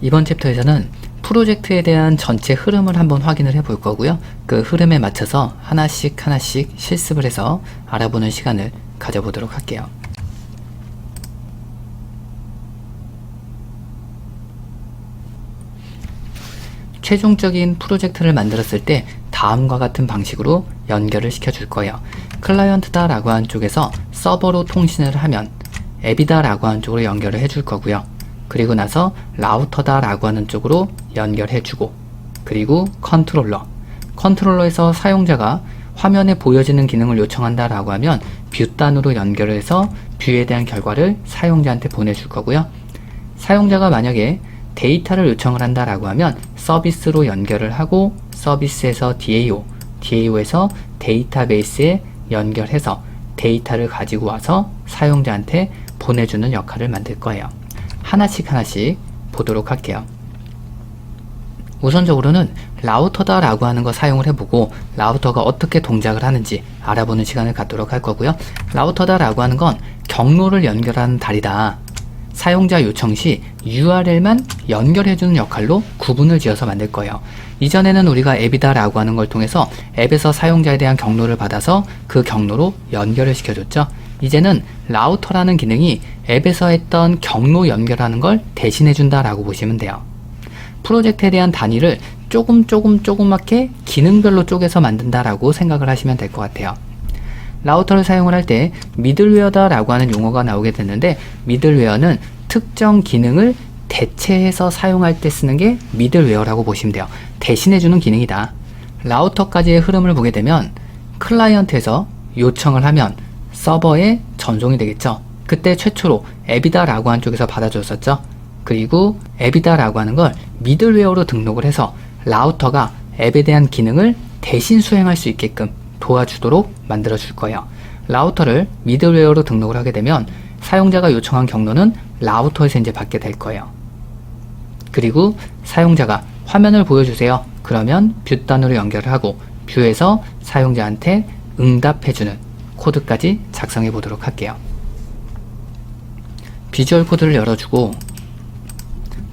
이번 챕터에서는 프로젝트에 대한 전체 흐름을 한번 확인을 해 볼 거고요. 그 흐름에 맞춰서 하나씩 하나씩 실습을 해서 알아보는 시간을 가져보도록 할게요. 최종적인 프로젝트를 만들었을 때 다음과 같은 방식으로 연결을 시켜줄 거예요. 클라이언트다 라고 한 쪽에서 서버로 통신을 하면 앱이다 라고 한 쪽으로 연결을 해줄 거고요. 그리고 나서 라우터다 라고 하는 쪽으로 연결해주고 그리고 컨트롤러 컨트롤러에서 사용자가 화면에 보여지는 기능을 요청한다 라고 하면 뷰 단으로 연결을 해서 뷰에 대한 결과를 사용자한테 보내줄 거고요. 사용자가 만약에 데이터를 요청을 한다 라고 하면 서비스로 연결을 하고 서비스에서 DAO, DAO에서 데이터베이스에 연결해서 데이터를 가지고 와서 사용자한테 보내주는 역할을 만들 거예요. 하나씩 하나씩 보도록 할게요. 우선적으로는 라우터다 라고 하는 거 사용을 해보고 라우터가 어떻게 동작을 하는지 알아보는 시간을 갖도록 할 거고요. 라우터다 라고 하는 건 경로를 연결하는 다리다. 사용자 요청 시 URL만 연결해주는 역할로 구분을 지어서 만들 거예요. 이전에는 우리가 앱이다 라고 하는 걸 통해서 앱에서 사용자에 대한 경로를 받아서 그 경로로 연결을 시켜줬죠. 이제는 라우터라는 기능이 앱에서 했던 경로 연결하는 걸 대신해준다 라고 보시면 돼요. 프로젝트에 대한 단위를 조금 조금 조그맣게 기능별로 쪼개서 만든다라고 생각을 하시면 될 것 같아요. 라우터를 사용을 할 때 미들웨어다 라고 하는 용어가 나오게 됐는데 미들웨어는 특정 기능을 대체해서 사용할 때 쓰는 게 미들웨어라고 보시면 돼요. 대신해주는 기능이다. 라우터까지의 흐름을 보게 되면 클라이언트에서 요청을 하면 서버에 전송이 되겠죠. 그때 최초로 앱이다 라고 한 쪽에서 받아줬었죠. 그리고 앱이다 라고 하는 걸 미들웨어로 등록을 해서 라우터가 앱에 대한 기능을 대신 수행할 수 있게끔 도와주도록 만들어 줄 거예요. 라우터를 미들웨어로 등록을 하게 되면 사용자가 요청한 경로는 라우터에서 이제 받게 될 거예요. 그리고 사용자가 화면을 보여주세요. 그러면 뷰 단으로 연결을 하고 뷰에서 사용자한테 응답해주는 코드까지 작성해 보도록 할게요. 비주얼 코드를 열어주고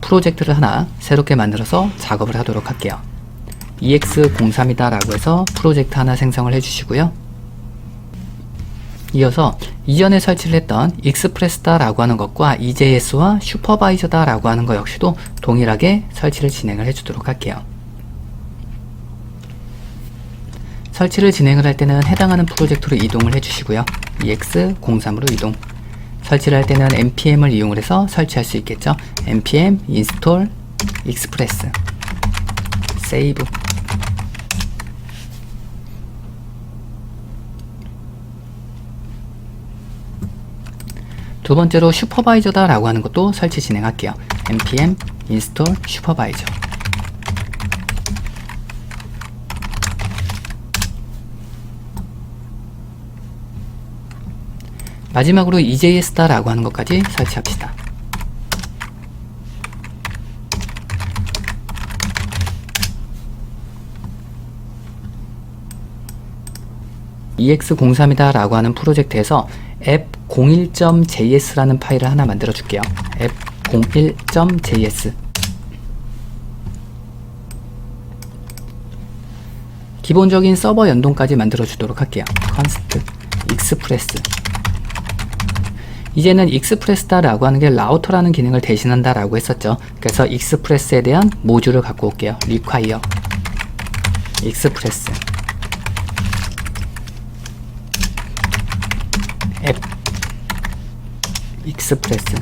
프로젝트를 하나 새롭게 만들어서 작업을 하도록 할게요. EX03이다 라고 해서 프로젝트 하나 생성을 해주시고요. 이어서 이전에 설치를 했던 익스프레스다 라고 하는 것과 EJS와 슈퍼바이저다 라고 하는 것 역시도 동일하게 설치를 진행을 해주도록 할게요. 설치를 진행을 할 때는 해당하는 프로젝트로 이동을 해주시고요. EX03으로 이동. 설치를 할 때는 npm을 이용을 해서 설치할 수 있겠죠. npm install express save 두 번째로 슈퍼바이저다 라고 하는 것도 설치 진행할게요. npm install supervisor 마지막으로 EJS다 라고 하는 것까지 설치합시다. EX03이다 라고 하는 프로젝트에서 app01.js라는 파일을 하나 만들어 줄게요. app01.js 기본적인 서버 연동까지 만들어 주도록 할게요. const express 이제는 익스프레스다라고 하는 게 라우터라는 기능을 대신한다라고 했었죠. 그래서 익스프레스에 대한 모듈을 갖고 올게요. require 익스프레스 앱 익스프레스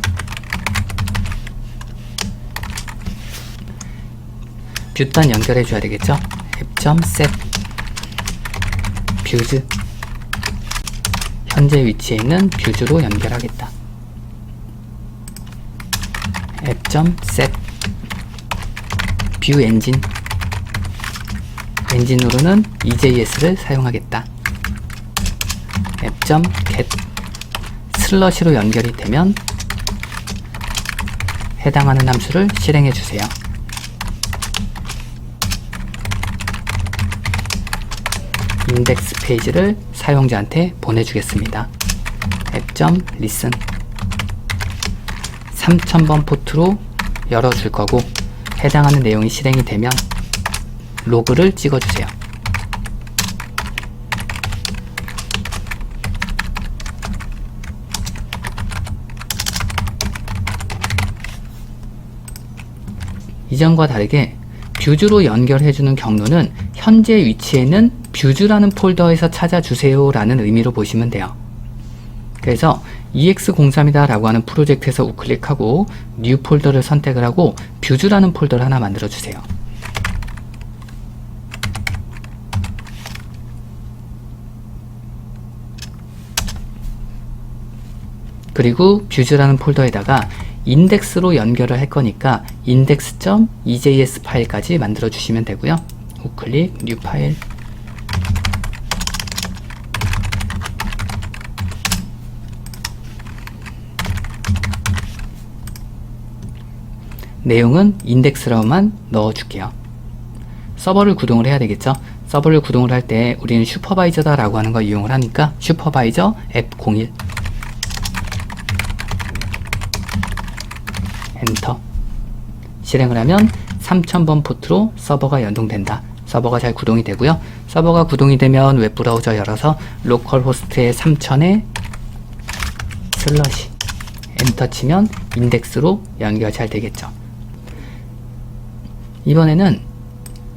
뷰단 연결해 줘야 되겠죠? 앱.set 뷰즈 현재 위치에 있는 뷰즈로 연결하겠다. app.set 뷰 엔진 엔진으로는 EJS를 사용하겠다. app.get 슬러시로 연결이 되면 해당하는 함수를 실행해 주세요. 인덱스 페이지를 사용자한테 보내주겠습니다. app.listen 3000번 포트로 열어줄 거고 해당하는 내용이 실행이 되면 로그를 찍어주세요. 이전과 다르게 뷰즈로 연결해주는 경로는 현재 위치에는 뷰즈라는 폴더에서 찾아주세요 라는 의미로 보시면 돼요. 그래서 EX03이다 라고 하는 프로젝트에서 우클릭하고 뉴 폴더를 선택을 하고 뷰즈라는 폴더를 하나 만들어 주세요. 그리고 뷰즈라는 폴더에다가 인덱스로 연결을 할 거니까 index.ejs 파일까지 만들어 주시면 되고요. 우클릭 뉴 파일 내용은 인덱스로만 넣어줄게요. 서버를 구동을 해야 되겠죠. 서버를 구동을 할 때 우리는 슈퍼바이저다 라고 하는 걸 이용을 하니까 슈퍼바이저 앱01 엔터 실행을 하면 3000번 포트로 서버가 연동된다. 서버가 잘 구동이 되고요. 서버가 구동이 되면 웹브라우저 열어서 로컬 호스트의 3000에 슬러시 엔터 치면 인덱스로 연결 잘 되겠죠. 이번에는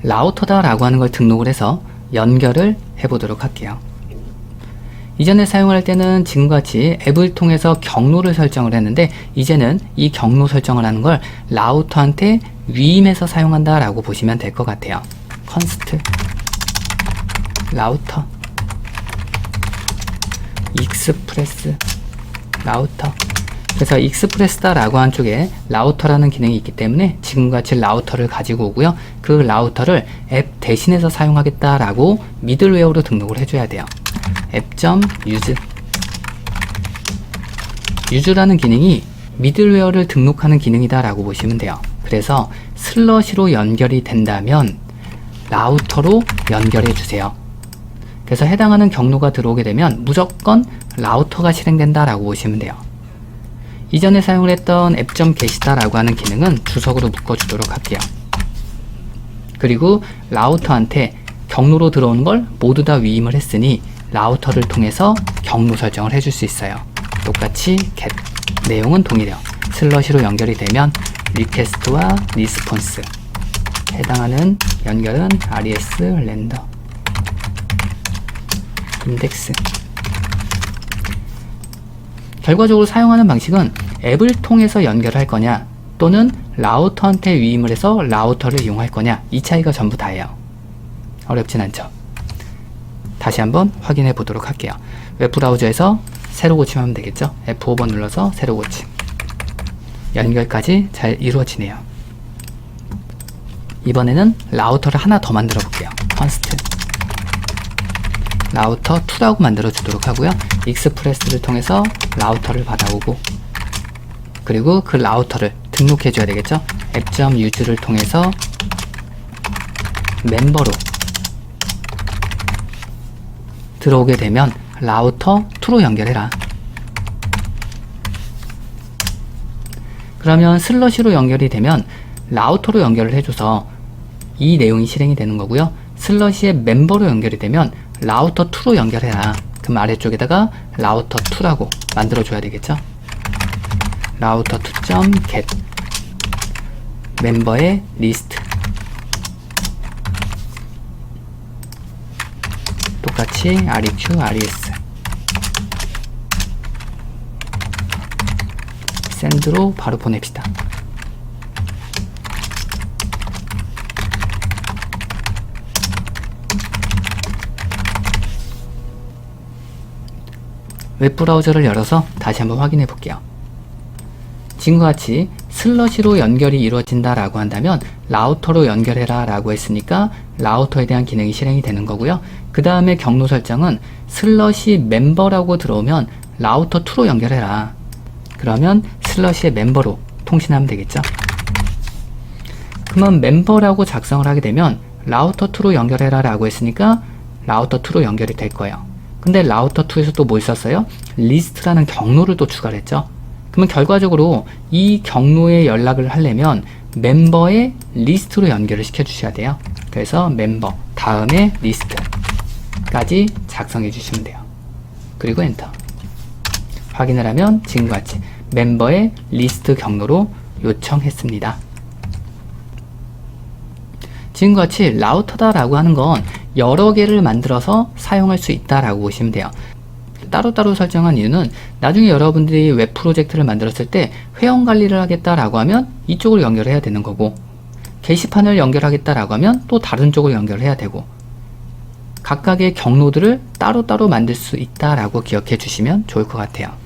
라우터다 라고 하는 걸 등록을 해서 연결을 해보도록 할게요. 이전에 사용할 때는 지금과 같이 앱을 통해서 경로를 설정을 했는데 이제는 이 경로 설정을 하는 걸 라우터한테 위임해서 사용한다 라고 보시면 될 것 같아요. 컨스트 라우터 익스프레스 라우터 그래서 익스프레스다 라고 한 쪽에 라우터라는 기능이 있기 때문에 지금같이 라우터를 가지고 오고요. 그 라우터를 앱 대신해서 사용하겠다 라고 미들웨어로 등록을 해줘야 돼요. 앱.use use라는 기능이 미들웨어를 등록하는 기능이다 라고 보시면 돼요. 그래서 슬러시로 연결이 된다면 라우터로 연결해 주세요. 그래서 해당하는 경로가 들어오게 되면 무조건 라우터가 실행된다 라고 보시면 돼요. 이전에 사용을 했던 앱.get이다라고 하는 기능은 주석으로 묶어주도록 할게요. 그리고 라우터한테 경로로 들어오는 걸 모두 다 위임을 했으니 라우터를 통해서 경로 설정을 해줄 수 있어요. 똑같이 get 내용은 동일해요. 슬러시로 연결이 되면 리퀘스트와 리스폰스 해당하는 연결은 res 렌더 인덱스 결과적으로 사용하는 방식은 앱을 통해서 연결할 거냐 또는 라우터한테 위임을 해서 라우터를 이용할 거냐 이 차이가 전부 다예요. 어렵진 않죠. 다시 한번 확인해 보도록 할게요. 웹브라우저에서 새로 고침하면 되겠죠. F5번 눌러서 새로 고침. 연결까지 잘 이루어지네요. 이번에는 라우터를 하나 더 만들어 볼게요. 컨스트 라우터 2라고 만들어 주도록 하고요. 익스프레스를 통해서 라우터를 받아오고 그리고 그 라우터를 등록해 줘야 되겠죠. 앱.use를 통해서 멤버로 들어오게 되면 라우터 2로 연결해라. 그러면 슬러시로 연결이 되면 라우터로 연결을 해줘서 이 내용이 실행이 되는 거고요. 슬러시의 멤버로 연결이 되면 라우터 2로 연결해라. 그럼 아래쪽에다가 라우터 2라고 만들어 줘야 되겠죠? 라우터 2.get 멤버의 리스트 똑같이 req, res 샌드로 바로 보냅시다. 웹브라우저를 열어서 다시 한번 확인해 볼게요. 지금과 같이 슬러시로 연결이 이루어진다 라고 한다면 라우터로 연결해라 라고 했으니까 라우터에 대한 기능이 실행이 되는 거고요. 그 다음에 경로 설정은 슬러시 멤버라고 들어오면 라우터 2로 연결해라. 그러면 슬러시의 멤버로 통신하면 되겠죠. 그러면 멤버라고 작성을 하게 되면 라우터 2로 연결해라 라고 했으니까 라우터 2로 연결이 될 거예요. 근데 라우터 2에서 또 뭘 썼어요? 리스트라는 경로를 또 추가를 했죠. 그러면 결과적으로 이 경로에 연락을 하려면 멤버의 리스트로 연결을 시켜 주셔야 돼요. 그래서 멤버 다음에 리스트까지 작성해 주시면 돼요. 그리고 엔터. 확인을 하면 지금과 같이 멤버의 리스트 경로로 요청했습니다. 지금과 같이 라우터다라고 하는 건 여러 개를 만들어서 사용할 수 있다라고 보시면 돼요. 따로따로 설정한 이유는 나중에 여러분들이 웹 프로젝트를 만들었을 때 회원 관리를 하겠다라고 하면 이쪽으로 연결해야 되는 거고 게시판을 연결하겠다라고 하면 또 다른 쪽으로 연결해야 되고 각각의 경로들을 따로따로 만들 수 있다라고 기억해 주시면 좋을 것 같아요.